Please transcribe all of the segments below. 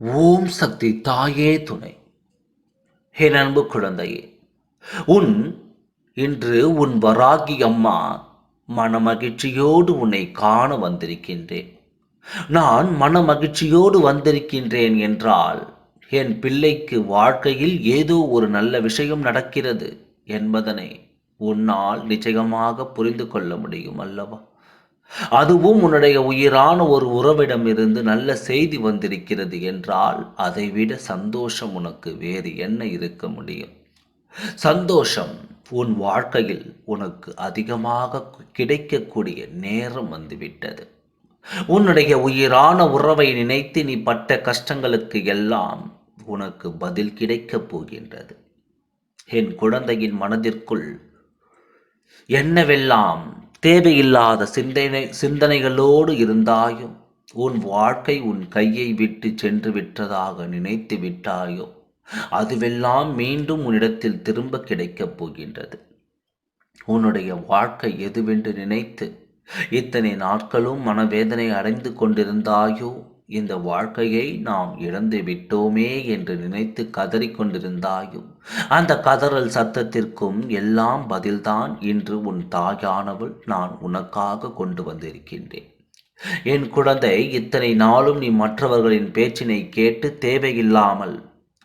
ஓம் சக்தி தாயே துணை. என் அன்பு குழந்தையே உன் இன்று உன் வராகி அம்மா மனமகிழ்ச்சியோடு உன்னை காண வந்திருக்கின்றேன். நான் மனமகிழ்ச்சியோடு வந்திருக்கின்றேன் என்றால் என் பிள்ளைக்கு வாழ்க்கையில் ஏதோ ஒரு நல்ல விஷயம் நடக்கிறது என்பதனை உன்னால் நிச்சயமாக புரிந்து கொள்ள முடியும் அல்லவா? அதுவும் உன்னுடைய உயிரான ஒரு உறவிடமிருந்து நல்ல செய்தி வந்திருக்கிறது என்றால் அதைவிட சந்தோஷம் உனக்கு வேறு என்ன இருக்க முடியும்? சந்தோஷம் உன் வாழ்க்கையில் உனக்கு அதிகமாக கிடைக்கக்கூடிய நேரம் வந்துவிட்டது. உன்னுடைய உயிரான உறவை நினைத்து நீ பட்ட கஷ்டங்களுக்கு எல்லாம் உனக்கு பதில் கிடைக்கப் போகின்றது. என் குழந்தையின் மனதிற்குள் என்னவெல்லாம் தேவையில்லாத சிந்தனை சிந்தனைகளோடு இருந்தாயும் உன் வாழ்க்கை உன் கையை விட்டு சென்று விட்டதாக நினைத்து விட்டாயோ அதுவெல்லாம் மீண்டும் உன்னிடத்தில் திரும்ப கிடைக்கப் போகின்றது. உன்னுடைய வாழ்க்கை எதுவென்று நினைத்து இத்தனை நாட்களும் மனவேதனை அடைந்து கொண்டிருந்தாயோ இந்த வாழ்க்கையை நாம் இழந்து விட்டோமே என்று நினைத்து கதறிக்கொண்டிருந்தாயும் அந்த கதறல் சத்தத்திற்கும் எல்லாம் பதில்தான் இன்று உன் தாயானவள் நான் உனக்காக கொண்டு வந்திருக்கின்றேன். என் குழந்தை இத்தனை நாளும் நீ மற்றவர்களின் பேச்சினை கேட்டு தேவையில்லாமல்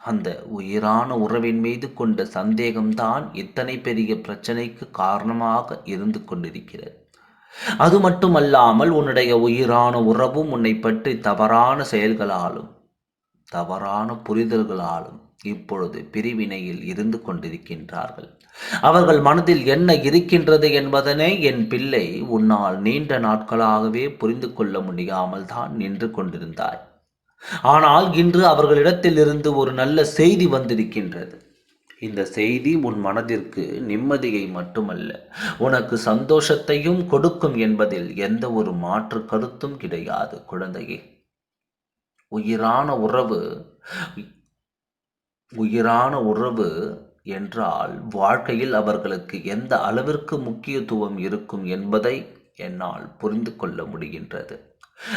அந்த உயிரான உறவின் மீது கொண்ட சந்தேகம்தான் இத்தனை பெரிய பிரச்சனைக்கு காரணமாக இருந்து கொண்டிருக்கிறது. அது மட்டுமல்லாமல் உன்னுடைய உயிரான உறவும் உன்னை பற்றி தவறான செயல்களாலும் தவறான புரிதல்களாலும் இப்பொழுது பிரிவினையில் இருந்து கொண்டிருக்கின்றார்கள். அவர்கள் மனதில் என்ன இருக்கின்றது என்பதனை என் பிள்ளை உன்னால் நீண்ட நாட்களாகவே புரிந்து கொள்ள முடியாமல் தான் நின்று கொண்டிருந்தாய். ஆனால் இன்று அவர்களிடத்தில் இருந்து ஒரு நல்ல செய்தி வந்திருக்கின்றது. இந்த செய்தி உன் மனதிற்கு நிம்மதியை மட்டுமல்ல உனக்கு சந்தோஷத்தையும் கொடுக்கும் என்பதில் எந்த ஒரு மாற்று கருத்தும் கிடையாது குழந்தையே. உயிரான உறவு உயிரான உறவு என்றால் வாழ்க்கையில் அவர்களுக்கு எந்த அளவிற்கு முக்கியத்துவம் இருக்கும் என்பதை என்னால் புரிந்து கொள்ள முடிகின்றது.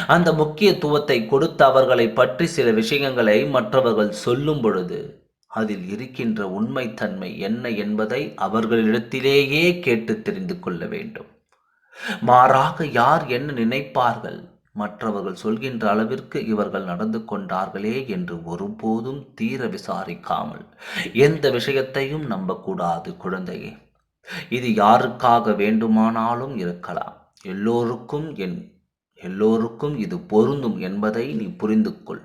அந்த முக்கியத்துவத்தை கொடுத்து அவர்களை பற்றி சில விஷயங்களை மற்றவர்கள் சொல்லும் பொழுது அதில் இருக்கின்ற உண்மைத்தன்மை என்ன என்பதை அவர்களிடத்திலேயே கேட்டு தெரிந்து கொள்ள வேண்டும். மாறாக யார் என்ன நினைப்பார்கள்? மற்றவர்கள் சொல்கின்ற அளவிற்கு இவர்கள் நடந்து கொண்டார்களே என்று ஒருபோதும் தீர விசாரிக்காமல் எந்த விஷயத்தையும் நம்பக்கூடாது குழந்தையே. இது யாருக்காக வேண்டுமானாலும் இருக்கலாம். எல்லோருக்கும் என் எல்லோருக்கும் இது பொருந்தும் என்பதை நீ புரிந்து கொள்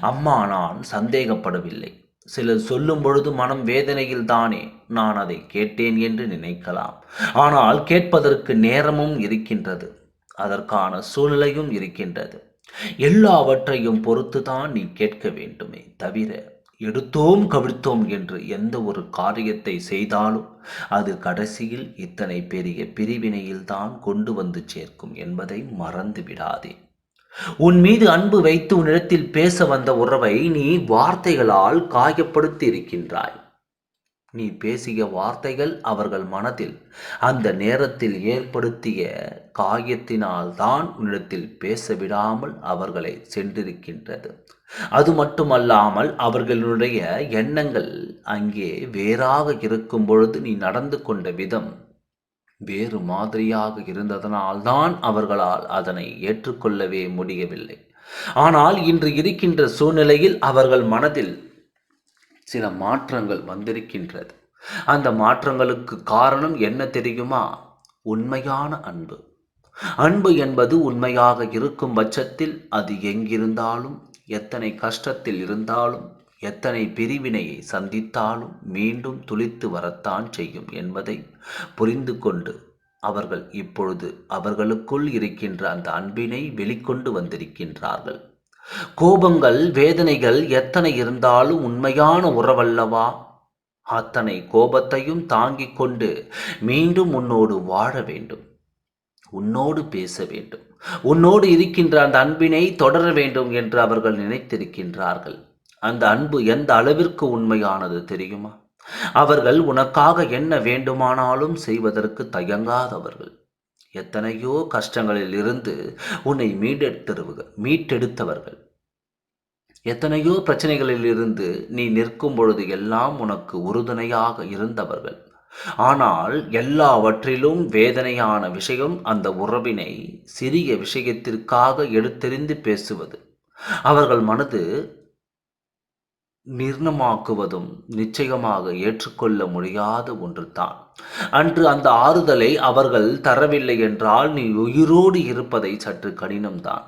அம்மா நான் சந்தேகப்படவில்லை. சிலர் சொல்லும் பொழுது மனம் வேதனையில் தானே நான் அதை கேட்டேன் என்று நினைக்கலாம். ஆனால் கேட்பதற்கு நேரமும் இருக்கின்றது அதற்கான சூழ்நிலையும் இருக்கின்றது. எல்லாவற்றையும் பொறுத்துதான் நீ கேட்க வேண்டுமே தவிர எடுத்தோம் கவிழ்த்தோம் என்று எந்த ஒரு காரியத்தை செய்தாலும் அது கடைசியில் இத்தனை பெரிய பிரிவினையில் தான் கொண்டு வந்து சேர்க்கும் என்பதை மறந்து விடாதே உன் மீது அன்பு வைத்து உன்னிடத்தில் பேச வந்த உறவை நீ வார்த்தைகளால் காயப்படுத்தி இருக்கின்றாய் நீ பேசிய வார்த்தைகள் அவர்கள் மனதில் அந்த நேரத்தில் ஏற்படுத்திய காயத்தினால் தான் உன்னிடத்தில் பேச விடாமல் அவர்களை சென்றிருக்கின்றது. அது மட்டுமல்லாமல் அவர்களுடைய எண்ணங்கள் அங்கே வேறாக இருக்கும் பொழுது நீ நடந்து கொண்ட விதம் வேறு மாதிரியாக இருந்ததனால்தான் அவர்களால் அதனை ஏற்றுக்கொள்ளவே முடியவில்லை. ஆனால் இன்று இருக்கின்ற சூழ்நிலையில் அவர்கள் மனதில் சில மாற்றங்கள் வந்திருக்கின்றது. அந்த மாற்றங்களுக்கு காரணம் என்ன தெரியுமா? உண்மையான அன்பு. அன்பு என்பது உண்மையாக இருக்கும் பட்சத்தில் அது எங்கிருந்தாலும் எத்தனை கஷ்டத்தில் இருந்தாலும் எத்தனை பிரிவினையை சந்தித்தாலும் மீண்டும் துளித்து வரத்தான் செய்யும் என்பதை புரிந்து கொண்டு அவர்கள் இப்பொழுது அவர்களுக்குள் இருக்கின்ற அந்த அன்பினை வெளிக்கொண்டு வந்திருக்கின்றார்கள். கோபங்கள் வேதனைகள் எத்தனை இருந்தாலும் உண்மையான உறவல்லவா? அத்தனை கோபத்தையும் தாங்கிக் கொண்டு மீண்டும் உன்னோடு வாழ வேண்டும். உன்னோடு பேச வேண்டும். உன்னோடு இருக்கின்ற அந்த அன்பினை தொடர வேண்டும் என்று அவர்கள் நினைத்திருக்கின்றார்கள். அந்த அன்பு எந்த அளவிற்கு உண்மையானது தெரியுமா? அவர்கள் உனக்காக என்ன வேண்டுமானாலும் செய்வதற்கு தயங்காதவர்கள். எத்தனையோ கஷ்டங்களில் இருந்து உன்னை மீட்டெடுத்தவர்கள் மீட்டெடுத்தவர்கள். எத்தனையோ பிரச்சனைகளில் இருந்து நீ நிற்கும் பொழுது எல்லாம் உனக்கு உறுதுணையாக இருந்தவர்கள். ஆனால் எல்லாவற்றிலும் வேதனையான விஷயம் அந்த உறவினை சிறிய விஷயத்திற்காக எடுத்தெறிந்து பேசுவது. அவர்கள் மனது நிர்ணமாக்குவதும் நிச்சயமாக ஏற்றுக்கொள்ள முடியாத ஒன்றுதான். அன்று அந்த ஆறுதலை அவர்கள் தரவில்லை என்றால் நீ உயிரோடு இருப்பதை சற்று கடினம்தான்.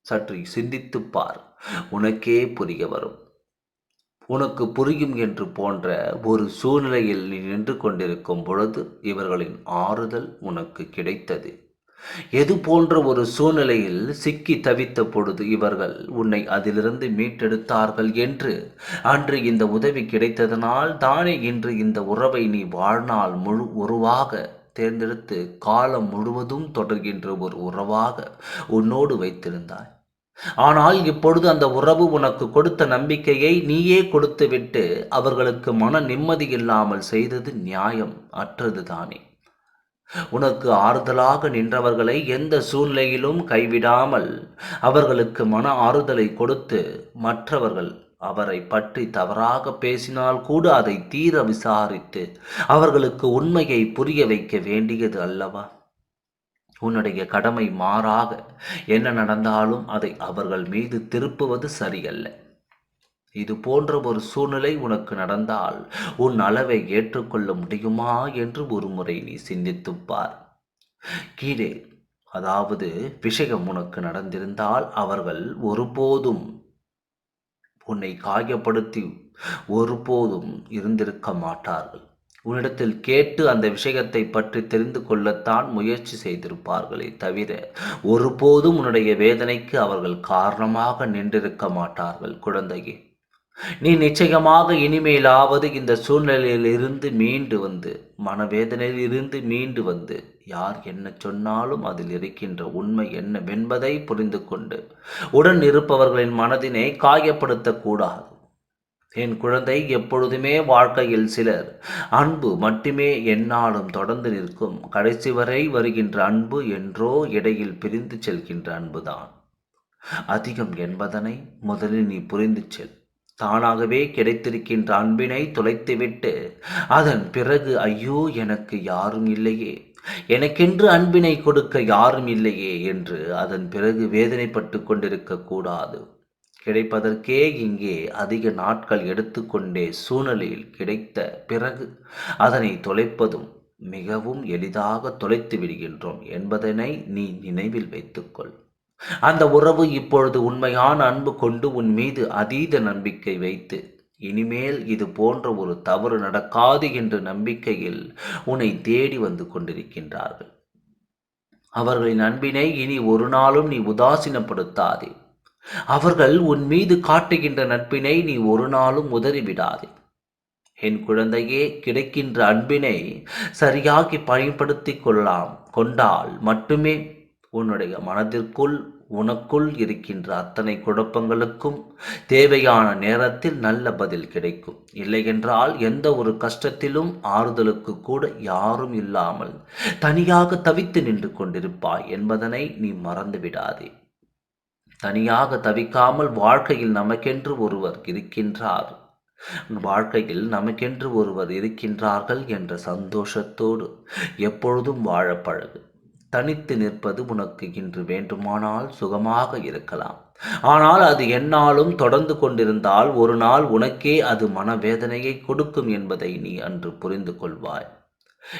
சற்று சிந்தித்துப் பார் உனக்கே புரிய வரும். உனக்கு புரியும் என்று போன்ற ஒரு சூழ்நிலையில் நீ நின்று கொண்டிருக்கும் பொழுது இவர்களின் ஆறுதல் உனக்கு கிடைத்தது. எது போன்ற ஒரு சூழ்நிலையில் சிக்கி தவித்த பொழுது இவர்கள் உன்னை அதிலிருந்து மீட்டெடுத்தார்கள் என்று அன்று இந்த உதவி கிடைத்ததனால் தானே இன்று இந்த உறவை நீ வாழ்நாள் முழு உருவாக தேர்ந்தெடுத்து காலம் முழுவதும் தொடர்கின்ற ஒரு உறவாக உன்னோடு வைத்திருந்தாய். ஆனால் இப்பொழுது அந்த உறவு உனக்கு கொடுத்த நம்பிக்கையை நீயே கொடுத்துவிட்டு அவர்களுக்கு மன நிம்மதி இல்லாமல் செய்தது நியாயம் அற்றது தானே. உனக்கு ஆறுதலாக நின்றவர்களை எந்த சூழ்நிலையிலும் கைவிடாமல் அவர்களுக்கு மன ஆறுதலை கொடுத்து மற்றவர்கள் அவரை பற்றி தவறாக பேசினால் கூட அதை தீர விசாரித்து அவர்களுக்கு உண்மையை புரிய வைக்க வேண்டியது அல்லவா? உன்னுடைய கடமை மாறாக என்ன நடந்தாலும் அதை அவர்கள் மீது திருப்புவது சரியல்ல. இது போன்ற ஒரு சூழ்நிலை உனக்கு நடந்தால் உன் அளவை ஏற்றுக்கொள்ள முடியுமா என்று ஒரு முறை நீ சிந்தித்துப்பார் கீழே அதாவது விஷயம் உனக்கு நடந்திருந்தால் அவர்கள் ஒருபோதும் உன்னை காயப்படுத்தி ஒருபோதும் இருந்திருக்க மாட்டார்கள். உன்னிடத்தில் கேட்டு அந்த விஷயத்தை பற்றி தெரிந்து கொள்ளத்தான் முயற்சி செய்திருப்பார்களே தவிர ஒருபோதும் உன்னுடைய வேதனைக்கு அவர்கள் காரணமாக நின்றிருக்க மாட்டார்கள் குழந்தையே. நீ நிச்சயமாக இனிமேலாவது இந்த சூழ்நிலையிலிருந்து மீண்டு வந்து மனவேதனையில் இருந்து மீண்டு வந்து யார் என்ன சொன்னாலும் அதில் இருக்கின்ற உண்மை என்னவென்பதை புரிந்து கொண்டு உடன் இருப்பவர்களின் மனதினை காயப்படுத்தக்கூடாது. என் குழந்தை எப்பொழுதுமே வாழ்க்கையில் சிலர் அன்பு மட்டுமே என்னாலும் தொடர்ந்து நிற்கும் கடைசி வரை வருகின்ற அன்பு என்றோ இடையில் பிரிந்து செல்கின்ற அன்புதான். அதிகம் என்பதனை முதலில் நீ புரிந்து செல். தானாகவே கிடைத்திருக்கின்ற அன்பினை தொலைத்துவிட்டு அதன் பிறகு ஐயோ எனக்கு யாரும் இல்லையே. எனக்கென்று அன்பினை கொடுக்க யாரும் இல்லையே என்று அதன் பிறகு வேதனைப்பட்டு கொண்டிருக்க கூடாது. கிடைப்பதற்கே இங்கே அதிக நாட்கள் எடுத்துக்கொண்டே சூழ்நிலையில் கிடைத்த பிறகு அதனை தொலைப்பதும் மிகவும் எளிதாக தொலைத்து விடுகின்றோம் என்பதனை நீ நினைவில் வைத்துக்கொள். அந்த உறவு இப்பொழுது உண்மையான அன்பு கொண்டு உன் மீது அதீத நம்பிக்கை வைத்து இனிமேல் இது போன்ற ஒரு தவறு நடக்காது என்ற நம்பிக்கையில் உன்னை தேடி வந்து கொண்டிருக்கின்றார்கள். அவர்களின் அன்பினை இனி ஒரு நாளும் நீ உதாசீனப்படுத்தாதே. அவர்கள் உன் மீது காட்டுகின்ற நட்பினை நீ ஒரு நாளும் உதறிவிடாதே. என் குழந்தையே கிடைக்கின்ற அன்பினை சரியாகி பயன்படுத்தி கொள்ளலாம் கொண்டால் மட்டுமே உன்னுடைய மனதிற்குள் உனக்குள் இருக்கின்ற அத்தனை குழப்பங்களுக்கும் தேவையான நேரத்தில் நல்ல பதில் கிடைக்கும். இல்லையென்றால் எந்த ஒரு கஷ்டத்திலும் ஆறுதலுக்கு கூட யாரும் இல்லாமல் தனியாக தவித்து நின்று கொண்டிருப்பாய் என்பதனை நீ மறந்து விடாதே. தனியாக தவிக்காமல் வாழ்க்கையில் நமக்கென்று ஒருவர் இருக்கின்றார். வாழ்க்கையில் நமக்கென்று ஒருவர் இருக்கின்றார்கள் என்ற சந்தோஷத்தோடு எப்பொழுதும் வாழ பழகு தனித்து நிற்பது உனக்கு இன்று வேண்டுமானால் சுகமாக இருக்கலாம். ஆனால் அது என்னாலும் தொடர்ந்து கொண்டிருந்தால் ஒரு நாள் உனக்கே அது மனவேதனையை கொடுக்கும் என்பதை நீ அன்று புரிந்து கொள்வாய்.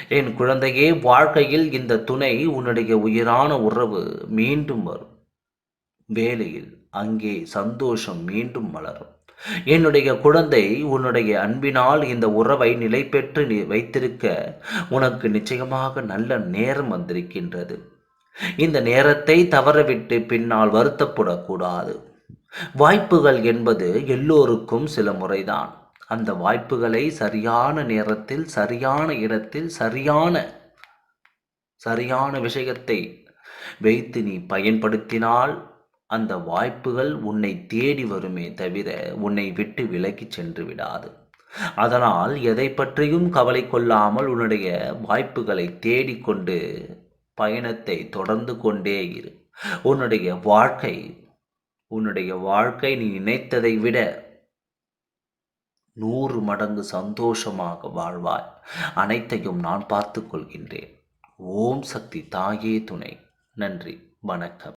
என் குழந்தையே வாழ்க்கையில் இந்த துணை உன்னுடைய உயிரான உறவு மீண்டும் வரும். வேலையில் அங்கே சந்தோஷம் மீண்டும் மலரும். என்னுடைய குழந்தை உன்னுடைய அன்பினால் இந்த உறவை நிலை பெற்று வைத்திருக்க உனக்கு நிச்சயமாக நல்ல நேரம் வந்திருக்கின்றது. இந்த நேரத்தை தவறவிட்டு பின்னால் வருத்தப்படக்கூடாது. வாய்ப்புகள் என்பது எல்லோருக்கும் சில முறைதான். அந்த வாய்ப்புகளை சரியான நேரத்தில் சரியான இடத்தில் சரியான சரியான விஷயத்தை வைத்து நீ பயன்படுத்தினால் அந்த வாய்ப்புகள் உன்னை தேடி வருமே தவிர உன்னை விட்டு விலகி சென்று விடாது. அதனால் எதை பற்றியும் கவலை கொள்ளாமல் உன்னுடைய வாய்ப்புகளை தேடிக்கொண்டு பயணத்தை தொடர்ந்து கொண்டே இரு. உன்னுடைய வாழ்க்கை உன்னுடைய வாழ்க்கை நீ நினைத்ததை விட நூறு மடங்கு சந்தோஷமாக வாழ்வாய். அனைத்தையும் நான் பார்த்து கொள்கின்றேன். ஓம் சக்தி தாயே துணை. நன்றி வணக்கம்.